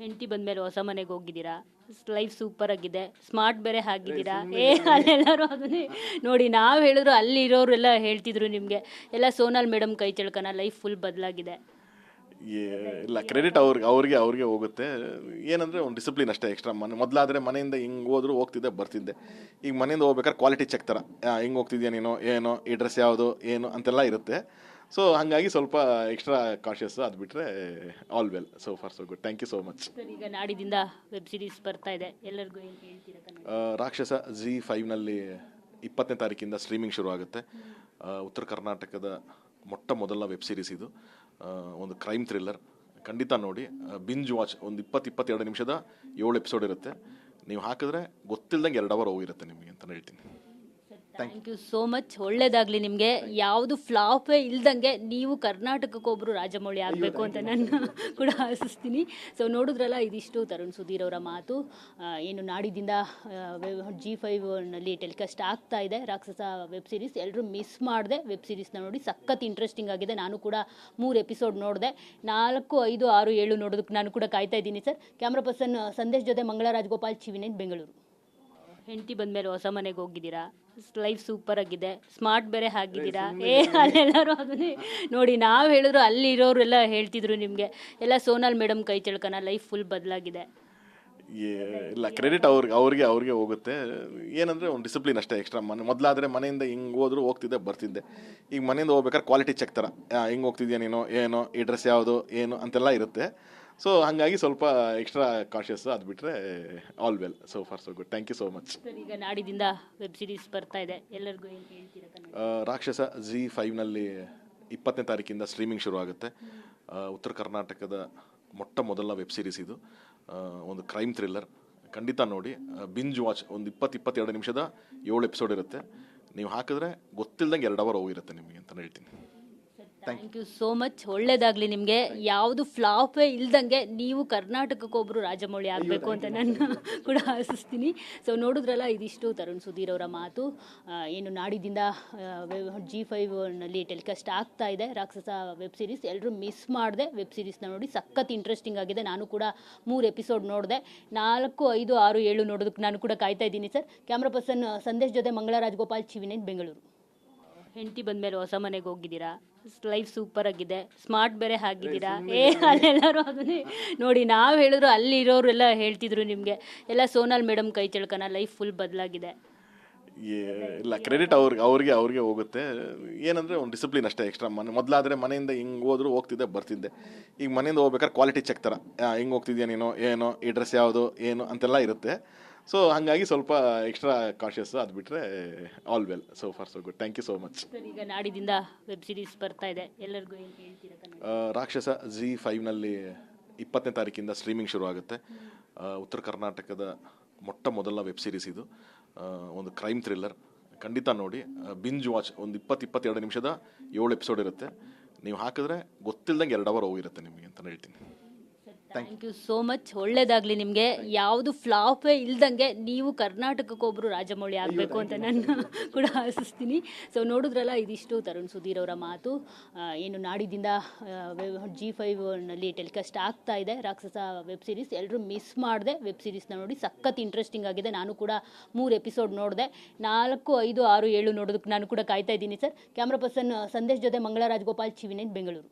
ಹೆಂಡತಿ ಬಂದ್ಮೇಲೆ ಹೊಸ ಮನೆಗೆ ಹೋಗಿದ್ದೀರಾ? ಲೈಫ್ ಸೂಪರ್ ಆಗಿದೆ. ಸ್ಮಾರ್ಟ್ ಬೇರೆ ಹಾಕಿದ್ದೀರಾ ಏ ಅಲ್ಲೆಲ್ಲರೂ ಅದನ್ನೇ ನೋಡಿ ನಾವು ಹೇಳಿದ್ರು ಅಲ್ಲಿ ಇರೋರೆಲ್ಲ ಹೇಳ್ತಿದ್ರು ನಿಮಗೆ. ಎಲ್ಲ ಸೋನಾಲ್ ಮೇಡಮ್ ಕೈ ಚಳ್ಕನ ಲೈಫ್ ಫುಲ್ ಬದಲಾಗಿದೆ. ಇಲ್ಲ ಕ್ರೆಡಿಟ್ ಅವ್ರಿಗೆ ಅವ್ರಿಗೆ ಅವ್ರಿಗೆ ಹೋಗುತ್ತೆ. ಏನಂದ್ರೆ ಒಂದು ಡಿಸಿಪ್ಲಿನ್ ಅಷ್ಟೇ ಎಕ್ಸ್ಟ್ರಾ ಮನೆ ಮೊದಲಾದ್ರೆ ಮನೆಯಿಂದ ಹಿಂಗೆ ಹೋದ್ರು ಹೋಗ್ತಿದ್ದೆ ಬರ್ತಿದ್ದೆ. ಈಗ ಮನೆಯಿಂದ ಹೋಗ್ಬೇಕಾದ್ರೆ ಕ್ವಾಲಿಟಿ ಚೆಕ್ ಥರ ಹಿಂಗೆ ಹೋಗ್ತಿದ್ಯಾ ನೀನು? ಏನೋ? ಈ ಡ್ರೆಸ್ ಯಾವುದು? ಏನು? ಅಂತೆಲ್ಲ ಇರುತ್ತೆ. ಸೊ ಹಾಗಾಗಿ ಸ್ವಲ್ಪ ಎಕ್ಸ್ಟ್ರಾ ಕಾಶಿಯಸ್ ಅದು ಬಿಟ್ಟರೆ all well so far so good thank you so much ಈಗ ನಾಡಿದಿಂದ ವೆಬ್ ಸೀರೀಸ್ ಬರ್ತಾ ಇದೆ. ಎಲ್ಲರಿಗೂ ರಾಕ್ಷಸ ಜಿ ಫೈವ್ನಲ್ಲಿ ಇಪ್ಪತ್ತನೇ ತಾರೀಕಿಂದ ಸ್ಟ್ರೀಮಿಂಗ್ ಶುರು ಆಗುತ್ತೆ. ಉತ್ತರ ಕರ್ನಾಟಕದ ಮೊಟ್ಟ ಮೊದಲ ವೆಬ್ ಸೀರೀಸ್ ಇದು. ಒಂದು ಕ್ರೈಮ್ ಥ್ರಿಲ್ಲರ್ ಖಂಡಿತ ನೋಡಿ. ಬಿಂಜ್ ವಾಚ್ ಒಂದು ಇಪ್ಪತ್ತು ಇಪ್ಪತ್ತೆರಡು ನಿಮಿಷದ ಏಳು ಎಪಿಸೋಡ್ ಇರುತ್ತೆ. ನೀವು ಹಾಕಿದ್ರೆ ಗೊತ್ತಿಲ್ಲದಂಗೆ ಎರಡು ಅವರ್ ಹೋಗಿರುತ್ತೆ ನಿಮಗೆ ಅಂತ ಹೇಳ್ತೀನಿ. ಥ್ಯಾಂಕ್ ಯು ಸೋ ಮಚ್ ಒಳ್ಳೇದಾಗ್ಲಿ ನಿಮಗೆ. ಯಾವುದು ಫ್ಲಾಪೇ ಇಲ್ದಂಗೆ ನೀವು ಕರ್ನಾಟಕಕ್ಕೆ ಒಬ್ರು ರಾಜಮೌಳಿ ಆಗಬೇಕು ಅಂತ ನಾನು ಕೂಡ ಆಶಿಸ್ತೀನಿ. ಸೊ ನೋಡಿದ್ರಲ್ಲ ಇದಿಷ್ಟು ತರುಣ್ ಸುಧೀರ್ ಅವರ ಮಾತು. ಏನು ನಾಡಿದಿಂದ ಜಿ ಫೈವ್ನಲ್ಲಿ ಟೆಲಿಕಾಸ್ಟ್ ಆಗ್ತಾ ಇದೆ. ರಾಕ್ಷಸ ವೆಬ್ ಸೀರೀಸ್ ಎಲ್ಲರೂ ಮಿಸ್ ಮಾಡಿದೆ ವೆಬ್ ಸೀರೀಸ್ನ ನೋಡಿ. ಸಖತ್ ಇಂಟ್ರೆಸ್ಟಿಂಗ್ ಆಗಿದೆ. ನಾನು ಕೂಡ ಮೂರು ಎಪಿಸೋಡ್ ನೋಡಿದೆ. ನಾಲ್ಕು ಐದು ಆರು ಏಳು ನೋಡೋದಕ್ಕೆ ನಾನು ಕೂಡ ಕಾಯ್ತಾ ಇದ್ದೀನಿ ಸರ್ ಕ್ಯಾಮ್ರಾ ಪರ್ಸನ್ ಸಂದೇಶ್ ಜೊತೆ ಮಂಗಳ ಗೋಪಾಲ್ ಚಿವಿನೇನ್ ಬೆಂಗಳೂರು. ಹೆಂಡತಿ ಬಂದ್ಮೇಲೆ ಹೊಸ ಮನೆಗೆ ಹೋಗಿದ್ದೀರಾ? ಲೈಫ್ ಸೂಪರ್ ಆಗಿದೆ. ಸ್ಮಾರ್ಟ್ ಬೇರೆ ಹಾಕಿದ್ದೀರಾ ಏ ಅಲ್ಲೆಲ್ಲರೂ ಅದನ್ನೇ ನೋಡಿ ನಾವು ಹೇಳಿದ್ರು ಅಲ್ಲಿ ಇರೋರೆಲ್ಲ ಹೇಳ್ತಿದ್ರು ನಿಮಗೆ. ಎಲ್ಲ ಸೋನಾಲ್ ಮೇಡಮ್ ಕೈ ಚಳ್ಕನ ಲೈಫ್ ಫುಲ್ ಬದಲಾಗಿದೆ. ಇಲ್ಲ ಕ್ರೆಡಿಟ್ ಅವ್ರಿಗೆ ಅವ್ರಿಗೆ ಅವ್ರಿಗೆ ಹೋಗುತ್ತೆ. ಏನಂದ್ರೆ ಒಂದು ಡಿಸಿಪ್ಲಿನ್ ಅಷ್ಟೇ ಎಕ್ಸ್ಟ್ರಾ ಮನೆ ಮೊದಲಾದ್ರೆ ಮನೆಯಿಂದ ಹಿಂಗೆ ಹೋದ್ರು ಹೋಗ್ತಿದ್ದೆ ಬರ್ತಿದ್ದೆ. ಈಗ ಮನೆಯಿಂದ ಹೋಗ್ಬೇಕಾದ್ರೆ ಕ್ವಾಲಿಟಿ ಚೆಕ್ ಥರ ಹಿಂಗೆ ಹೋಗ್ತಿದ್ಯಾ ನೀನು? ಏನೋ? ಈ ಡ್ರೆಸ್ ಯಾವುದು? ಏನು? ಅಂತೆಲ್ಲ ಇರುತ್ತೆ. ಸೊ ಹಾಗಾಗಿ ಸ್ವಲ್ಪ ಎಕ್ಸ್ಟ್ರಾ ಕಾಶಿಯಸ್ ಅದು ಬಿಟ್ಟರೆ all well so far so good thank you so much ಈಗ ನಾಡಿದಿಂದ ವೆಬ್ ಸೀರೀಸ್ ಬರ್ತಾ ಇದೆ. ಎಲ್ಲರಿಗೂ ರಾಕ್ಷಸ ಜಿ ಫೈವ್ನಲ್ಲಿ ಇಪ್ಪತ್ತನೇ ತಾರೀಕಿಂದ ಸ್ಟ್ರೀಮಿಂಗ್ ಶುರು ಆಗುತ್ತೆ. ಉತ್ತರ ಕರ್ನಾಟಕದ ಮೊಟ್ಟ ಮೊದಲ ವೆಬ್ ಸೀರೀಸ್ ಇದು. ಒಂದು ಕ್ರೈಮ್ ಥ್ರಿಲ್ಲರ್ ಖಂಡಿತ ನೋಡಿ. ಬಿಂಜ್ ವಾಚ್ ಒಂದು ಇಪ್ಪತ್ತು ಇಪ್ಪತ್ತೆರಡು ನಿಮಿಷದ ಏಳು ಎಪಿಸೋಡ್ ಇರುತ್ತೆ. ನೀವು ಹಾಕಿದ್ರೆ ಗೊತ್ತಿಲ್ಲದಂಗೆ ಎರಡು ಅವರ್ ಹೋಗಿರುತ್ತೆ ನಿಮಗೆ ಅಂತ ಹೇಳ್ತೀನಿ. ಥ್ಯಾಂಕ್ ಯು ಸೋ ಮಚ್ ಒಳ್ಳೇದಾಗ್ಲಿ ನಿಮಗೆ. ಯಾವುದು ಫ್ಲಾಪೇ ಇಲ್ದಂಗೆ ನೀವು ಕರ್ನಾಟಕಕ್ಕೆ ಒಬ್ರು ರಾಜಮೌಳಿ ಆಗಬೇಕು ಅಂತ ನಾನು ಕೂಡ ಆಶಿಸ್ತೀನಿ. ಸೊ ನೋಡಿದ್ರಲ್ಲ ಇದಿಷ್ಟು ತರುಣ್ ಸುಧೀರ್ ಅವರ ಮಾತು ಏನು ನಾಡಿದಿಂದ ಜಿ ಫೈವ್ನಲ್ಲಿ ಟೆಲಿಕಾಸ್ಟ್ ಆಗ್ತಾ ಇದೆ. ರಾಕ್ಷಸ ವೆಬ್ ಸೀರೀಸ್ ಎಲ್ಲರೂ ಮಿಸ್ ಮಾಡಿದೆ ವೆಬ್ ಸೀರೀಸ್ನ ನೋಡಿ. ಸಖತ್ ಇಂಟ್ರೆಸ್ಟಿಂಗ್ ಆಗಿದೆ. ನಾನು ಕೂಡ ಮೂರು ಎಪಿಸೋಡ್ ನೋಡಿದೆ. ನಾಲ್ಕು ಐದು ಆರು ಏಳು ನೋಡೋದಕ್ಕೆ ನಾನು ಕೂಡ ಕಾಯ್ತಾ ಇದ್ದೀನಿ ಸರ್ ಕ್ಯಾಮ್ರಾ ಪರ್ಸನ್ ಸಂದೇಶ್ ಜೊತೆ ಮಂಗಳ ರಾಜಗೋಪಾಲ್ ಚಿವಿನೇನ್ ಬೆಂಗಳೂರು ಹೆಂಡತಿ ಬಂದ್ಮೇಲೆ ಹೊಸ ಮನೆಗೆ ಹೋಗಿದ್ದೀರಾ? ಲೈಫ್ ಸೂಪರ್ ಆಗಿದೆ. ಸ್ಮಾರ್ಟ್ ಬೇರೆ ಆಗಿದ್ದೀರಾ? ಏ ಅಲ್ಲೆಲ್ಲರೂ ಅದನ್ನೇ ನೋಡಿ ನಾವು ಹೇಳಿದ್ರು ಅಲ್ಲಿ ಇರೋರೆಲ್ಲ ಹೇಳ್ತಿದ್ರು ನಿಮಗೆ. ಎಲ್ಲ ಸೋನಾಲ್ ಮೇಡಮ್ ಕೈ ಚಳ್ಕನ ಲೈಫ್ ಫುಲ್ ಬದಲಾಗಿದೆ. ಇಲ್ಲ ಕ್ರೆಡಿಟ್ ಅವ್ರಿಗೆ ಅವ್ರಿಗೆ ಅವ್ರಿಗೆ ಹೋಗುತ್ತೆ. ಏನಂದ್ರೆ ಒಂದು ಡಿಸಿಪ್ಲಿನ್ ಅಷ್ಟೇ ಎಕ್ಸ್ಟ್ರಾ ಮನೆ ಮೊದಲಾದ್ರೆ ಮನೆಯಿಂದ ಹಿಂಗೆ ಹೋದ್ರು ಹೋಗ್ತಿದ್ದೆ ಬರ್ತಿದ್ದೆ. ಈಗ ಮನೆಯಿಂದ ಹೋಗ್ಬೇಕಾದ್ರೆ ಕ್ವಾಲಿಟಿ ಚೆಕ್ ಥರ ಹಿಂಗೆ ಹೋಗ್ತಿದ್ಯಾ ನೀನು? ಏನೋ? ಈ ಡ್ರೆಸ್ ಯಾವುದು? ಏನು? ಅಂತೆಲ್ಲ ಇರುತ್ತೆ. ಸೊ ಹಾಗಾಗಿ ಸ್ವಲ್ಪ ಎಕ್ಸ್ಟ್ರಾ ಕಾಶಿಯಸ್ ಅದು ಬಿಟ್ಟರೆ all well so far so good thank you so much ಈಗ ನಾಡಿದಿಂದ ವೆಬ್ ಸೀರೀಸ್ ಬರ್ತಾ ಇದೆ. ಎಲ್ಲರಿಗೂ ರಾಕ್ಷಸ ಜಿ ಫೈವ್ನಲ್ಲಿ ಇಪ್ಪತ್ತನೇ ತಾರೀಕಿಂದ ಸ್ಟ್ರೀಮಿಂಗ್ ಶುರು ಆಗುತ್ತೆ. ಉತ್ತರ ಕರ್ನಾಟಕದ ಮೊಟ್ಟ ಮೊದಲ ವೆಬ್ ಸೀರೀಸ್ ಇದು. ಒಂದು ಕ್ರೈಮ್ ಥ್ರಿಲ್ಲರ್ ಖಂಡಿತ ನೋಡಿ. ಬಿಂಜ್ ವಾಚ್ ಒಂದು ಇಪ್ಪತ್ತು ಇಪ್ಪತ್ತೆರಡು ನಿಮಿಷದ ಏಳು ಎಪಿಸೋಡ್ ಇರುತ್ತೆ. ನೀವು ಹಾಕಿದ್ರೆ ಗೊತ್ತಿಲ್ಲದಂಗೆ ಎರಡು ಅವರ್ ಹೋಗಿರುತ್ತೆ ನಿಮಗೆ ಅಂತ ಹೇಳ್ತೀನಿ. ಥ್ಯಾಂಕ್ ಯು ಸೋ ಮಚ್ ಒಳ್ಳೇದಾಗ್ಲಿ ನಿಮಗೆ. ಯಾವುದು ಫ್ಲಾಪೇ ಇಲ್ದಂಗೆ ನೀವು ಕರ್ನಾಟಕಕ್ಕೆ ಒಬ್ರು ರಾಜಮೌಳಿ ಆಗಬೇಕು ಅಂತ ನಾನು ಕೂಡ ಆಶಿಸ್ತೀನಿ. ಸೊ ನೋಡಿದ್ರಲ್ಲ ಇದಿಷ್ಟು ತರುಣ್ ಸುಧೀರ್ ಅವರ ಮಾತು ಏನು ನಾಡಿದಿಂದ ಜಿ ಫೈವ್ನಲ್ಲಿ ಟೆಲಿಕಾಸ್ಟ್ ಆಗ್ತಾ ಇದೆ. ರಾಕ್ಷಸ ವೆಬ್ ಸೀರೀಸ್ ಎಲ್ಲರೂ ಮಿಸ್ ಮಾಡಿದೆ. ವೆಬ್ ಸೀರೀಸ್ನ ನೋಡಿ ಸಖತ್ ಇಂಟ್ರೆಸ್ಟಿಂಗ್ ಆಗಿದೆ. ನಾನು ಕೂಡ ಮೂರು ಎಪಿಸೋಡ್ ನೋಡಿದೆ. ನಾಲ್ಕು ಐದು ಆರು ಏಳು ನೋಡೋದಕ್ಕೆ ನಾನು ಕೂಡ ಕಾಯ್ತಾ ಇದ್ದೀನಿ ಸರ್ ಕ್ಯಾಮ್ರಾ ಪರ್ಸನ್ ಸಂದೇಶ್ ಜೊತೆ ಮಂಗಳರಾಜ್ ಗೋಪಾಲ್ ಚಿವಿನೇನ್ ಬೆಂಗಳೂರು